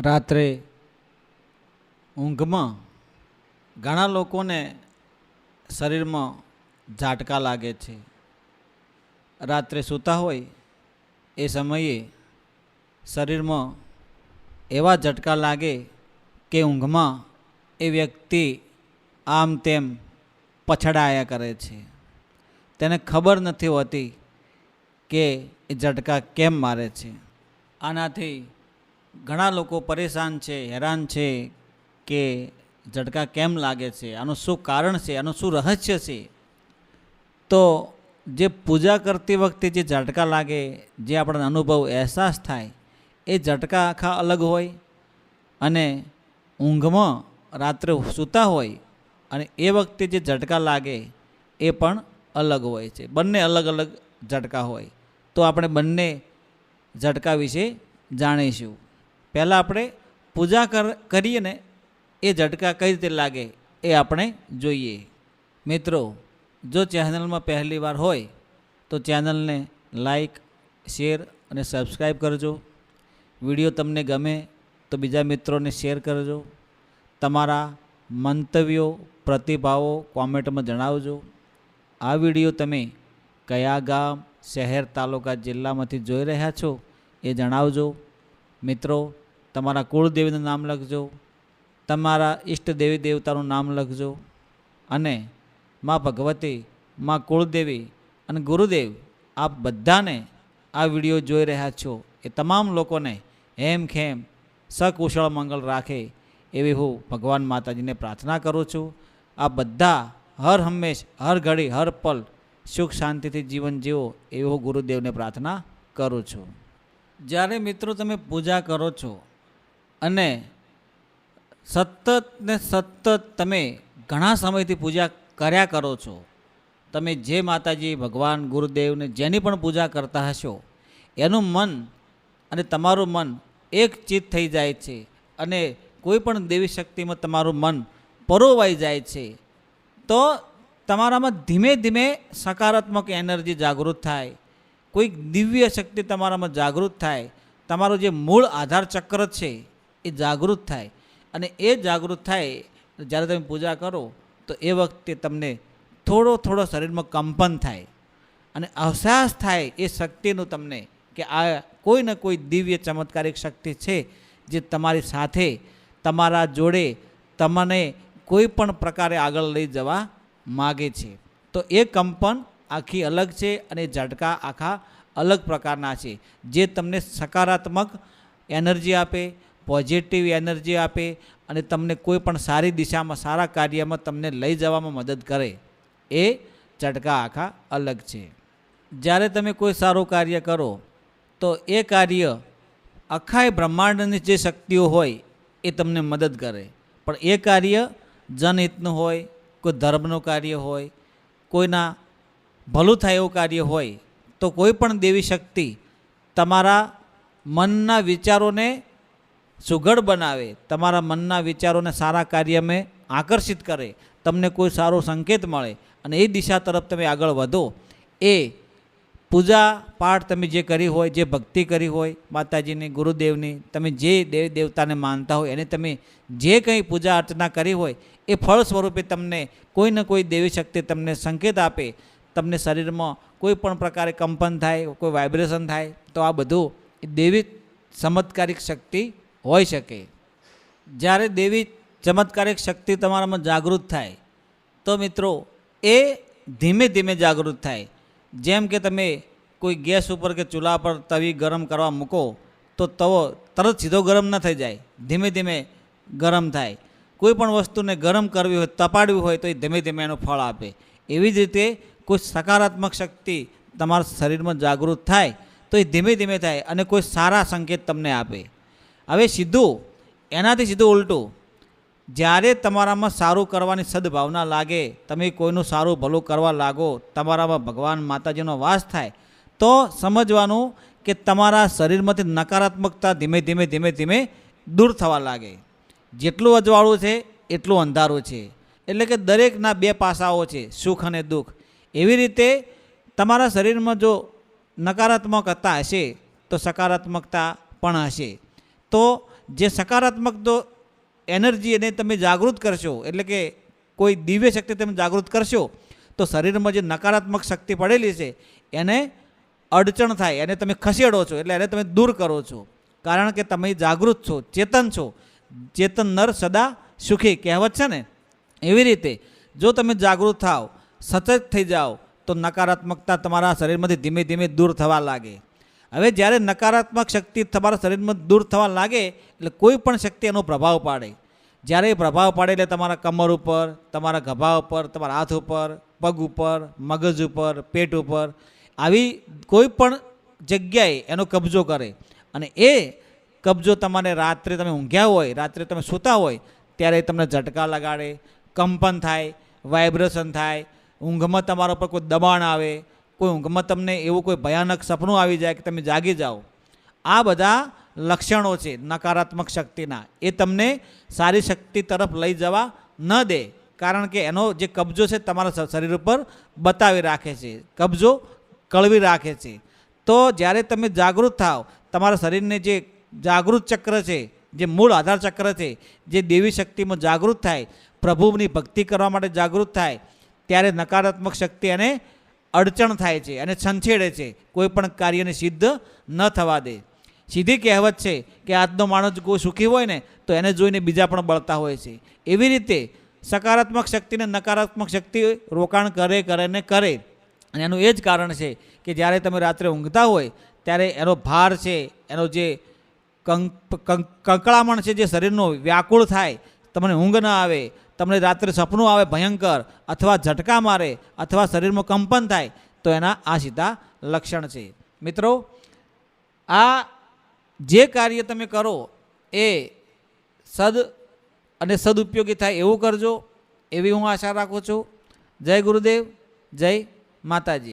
રાત્રે ઊંઘમાં ઘણા લોકોને શરીરમાં ઝાટકા લાગે છે. રાત્રે સૂતા હોય એ સમયે શરીરમાં એવા ઝટકા લાગે કે ઊંઘમાં એ વ્યક્તિ આમ તેમ પછડાયા કરે છે. તેને ખબર નથી હોતી કે એ ઝટકા કેમ મારે છે. આનાથી ઘણા લોકો પરેશાન છે, હેરાન છે કે ઝટકા કેમ લાગે છે, આનું શું કારણ છે, આનું શું રહસ્ય છે? તો જે પૂજા કરતી વખતે જે ઝટકા લાગે, જે આપણને અનુભવ અહેસાસ થાય, એ ઝટકા આખા અલગ હોય અને ઊંઘમાં રાત્રે સૂતા હોય અને એ વખતે જે ઝટકા લાગે, એ પણ અલગ હોય છે. બંને અલગ અલગ ઝટકા હોય. તો આપણે બંને ઝટકા વિશે જાણીશું. પહેલાં આપણે પૂજા કર, કરીએ ને, એ ઝટકા કઈ રીતે લાગે એ આપણે જોઈએ. મિત્રો, જો ચેનલમાં પહેલી વાર હોય, તો ચેનલને લાઈક, શેર અને સબસ્ક્રાઈબ કરજો. વીડિયો તમને ગમે તો બીજા મિત્રોને શેર કરજો. તમારા મંતવ્યો, પ્રતિભાવો કોમેન્ટમાં જણાવજો. આ વીડિયો તમે કયા ગામ, શહેર, તાલુકા, જિલ્લામાંથી જોઈ રહ્યા છો એ જણાવજો. મિત્રો તમારા કુળદેવીનું નામ લખજો. તમારા ઈષ્ટ દેવી દેવતાનું નામ લખજો. અને માં ભગવતી, માં કુળદેવી અને ગુરુદેવ, આપ બધાને આ વીડિયો જોઈ રહ્યા છો. એ તમામ લોકોને હેમ ખેમ સકુશળ મંગળ રાખે એવી હું ભગવાન માતાજીને પ્રાર્થના કરું છું. આ બધા હર હંમેશ, હર ઘડી, હર પલ સુખ શાંતિથી જીવન જીવો એવી હું ગુરુદેવને પ્રાર્થના કરું છું. જ્યારે મિત્રો તમે પૂજા કરો છો અને સતત ને સતત તમે ઘણા સમયથી પૂજા કર્યા કરો છો. તમે જે માતાજી, ભગવાન, ગુરુદેવને જેની પણ પૂજા કરતા હશો, એનું મન અને તમારું મન એક ચિત્ત થઈ જાય છે અને કોઈ પણ દેવી શક્તિમાં તમારું મન પરોવાઈ જાય છે, તો તમારામાં ધીમે ધીમે સકારાત્મક એનર્જી જાગૃત થાય. કોઈક દિવ્ય શક્તિ તમારામાં જાગૃત થાય. તમારો જે મૂળ આધાર ચક્ર છે એ જાગૃત થાય. અને એ જાગૃત થાય, જ્યારે તમે પૂજા કરો, તો એ વખતે તમને થોડો થોડો શરીરમાં કંપન થાય. અને અહેસાસ થાય એ શક્તિનું તમને કે આ કોઈ ને કોઈ દિવ્ય ચમત્કારિક શક્તિ છે જે તમારી સાથે, તમારા જોડે, તમને કોઈ પણ પ્રકારે આગળ લઈ જવા માગે છે. તો એ કંપન આખી અલગ છે અને ઝટકા આખા અલગ પ્રકારના છે. જે તમને સકારાત્મક એનર્જી આપે પોઝિટિવ એનર્જી આપે અને તમને કોઈ પણ સારી દિશામાં, સારા કાર્યમાં તમને લઈ જવામાં મદદ કરે, એ ચટકા આખા અલગ છે. જ્યારે તમે કોઈ સારું કાર્ય કરો, તો એ કાર્ય આખાય બ્રહ્માંડની જે શક્તિઓ હોય, એ તમને મદદ કરે. પણ એ કાર્ય જનહિતનું હોય, કોઈ ધર્મનું કાર્ય હોય, કોઈના ભલું થાય એવું કાર્ય હોય, તો કોઈ પણ દેવી શક્તિ તમારા મનના વિચારોને સુઘડ બનાવે, તમારા મનના વિચારોને સારા કાર્યમાં આકર્ષિત કરે, તમને કોઈ સારો સંકેત મળે અને એ દિશા તરફ તમે આગળ વધો. એ પૂજા પાઠ તમે જે કરી હોય, જે ભક્તિ કરી હોય, માતાજીની, ગુરુદેવની, તમે જે દેવ દેવતાને માનતા હોય, એને તમે જે કંઈ પૂજા અર્ચના કરી હોય, એ ફળ સ્વરૂપે તમને કોઈ ને કોઈ દેવી શક્તિ તમને સંકેત આપે. તમને શરીરમાં કોઈ પણ પ્રકારે કંપન થાય, કોઈ વાઇબ્રેશન થાય, તો આ બધું દેવી ચમત્કારિક શક્તિ હોઈ શકે. જ્યારે દેવી ચમત્કારિક શક્તિ તમારામાં જાગૃત થાય, તો મિત્રો, એ ધીમે ધીમે જાગૃત થાય. જેમ કે તમે કોઈ ગેસ ઉપર કે ચૂલા પર તવી ગરમ કરવા મૂકો, તો તવો તરત સીધો ગરમ ન થઈ જાય. ધીમે ધીમે ગરમ થાય. કોઈ પણ વસ્તુને ગરમ કરવી હોય, તપાડવી હોય, તો એ ધીમે ધીમે એનું ફળ આપે. એવી જ રીતે કોઈ સકારાત્મક શક્તિ તમારા શરીરમાં જાગૃત થાય, તો એ ધીમે ધીમે થાય અને કોઈ સારા સંકેત તમને આપે. હવે સીધું, એનાથી સીધું ઉલટું. જ્યારે તમારામાં સારું કરવાની સદભાવના લાગે, તમે કોઈનું સારું ભલું કરવા લાગો, તમારામાં ભગવાન માતાજીનો વાસ થાય, તો સમજવાનું કે તમારા શરીરમાંથી નકારાત્મકતા ધીમે ધીમે ધીમે ધીમે દૂર થવા લાગે. જેટલું અજવાળું છે, એટલું અંધારું છે. એટલે કે દરેકના બે પાસાઓ છે, સુખ અને દુઃખ. એવી રીતે તમારા શરીરમાં જો નકારાત્મકતા હશે, તો સકારાત્મકતા પણ હશે. તો જે સકારાત્મક તો એનર્જી એને તમે જાગૃત કરશો, એટલે કે કોઈ દિવ્ય શક્તિ તમે જાગૃત કરશો, તો શરીરમાં જે નકારાત્મક શક્તિ પડેલી છે, એને અડચણ થાય, એને તમે ખસેડો છો, એટલે એને તમે દૂર કરો છો. કારણ કે તમે જાગૃત છો, ચેતન છો. ચેતન નર સદા સુખી કહેવત છે ને? એવી રીતે જો તમે જાગૃત થાવ સચેત થઈ જાઓ તો નકારાત્મકતા તમારા શરીરમાંથી ધીમે ધીમે દૂર થવા લાગે. હવે જ્યારે નકારાત્મક શક્તિ તમારા શરીરમાં દૂર થવા લાગે, એટલે કોઈ પણ શક્તિ એનો પ્રભાવ પાડે. જ્યારે એ પ્રભાવ પાડે એટલે તમારા કમર ઉપર, તમારા ગભા ઉપર, તમારા હાથ ઉપર, પગ ઉપર, મગજ ઉપર, પેટ ઉપર, આવી કોઈ પણ જગ્યાએ એનો કબજો કરે. અને એ કબજો તમારે રાત્રે તમે ઊંઘ્યા હોય, રાત્રે તમે સૂતા હોય, ત્યારે તમને ઝટકા લગાડે, કંપન થાય, વાઇબ્રેશન થાય, ઊંઘમાં તમારા ઉપર કોઈ દબાણ આવે કોઈ ઊંઘમાં તમને એવું કોઈ ભયાનક સપનું આવી જાય કે તમે જાગી જાઓ. આ બધા લક્ષણો છે નકારાત્મક શક્તિના. એ તમને સારી શક્તિ તરફ લઈ જવા ન દે. કારણ કે એનો જે કબજો છે તમારા શરીર ઉપર બતાવી રાખે છે. કબજો કળવી રાખે છે. તો જ્યારે તમે જાગૃત થાવ, તમારા શરીરને જે જાગૃત ચક્ર છે, જે મૂળ આધાર ચક્ર છે, જે દેવી શક્તિમાં જાગૃત થાય, પ્રભુની ભક્તિ કરવા માટે જાગૃત થાય, ત્યારે નકારાત્મક શક્તિ એને અડચણ થાય છે અને છંછેડે છે. કોઈ પણ કાર્યને સિદ્ધ ન થવા દે. સીધી કહેવત છે કે આજનો માણસ કોઈ સુખી હોય ને, તો એને જોઈને બીજા પણ બળતા હોય છે. એવી રીતે સકારાત્મક શક્તિને નકારાત્મક શક્તિ રોકાણ કરે કરે ને કરે. અને એનું એ જ કારણ છે કે જ્યારે તમે રાત્રે ઊંઘતા હોય, ત્યારે એનો ભાર છે, એનો જે કંક, કંક- કંકળામણ છે, જે શરીરનો વ્યાકુળ થાય, તમને ઊંઘ ન આવે તમને રાત્રે સપનું આવે ભયંકર અથવા ઝટકા મારે અથવા શરીરમાં કંપન થાય, તો એના આ સીધા લક્ષણ છે. મિત્રો, આ જે કાર્ય તમે કરો, એ સદ અને સદુપયોગી થાય એવું કરજો. એવી હું આશા રાખું છું. જય ગુરુદેવ, જય માતાજી.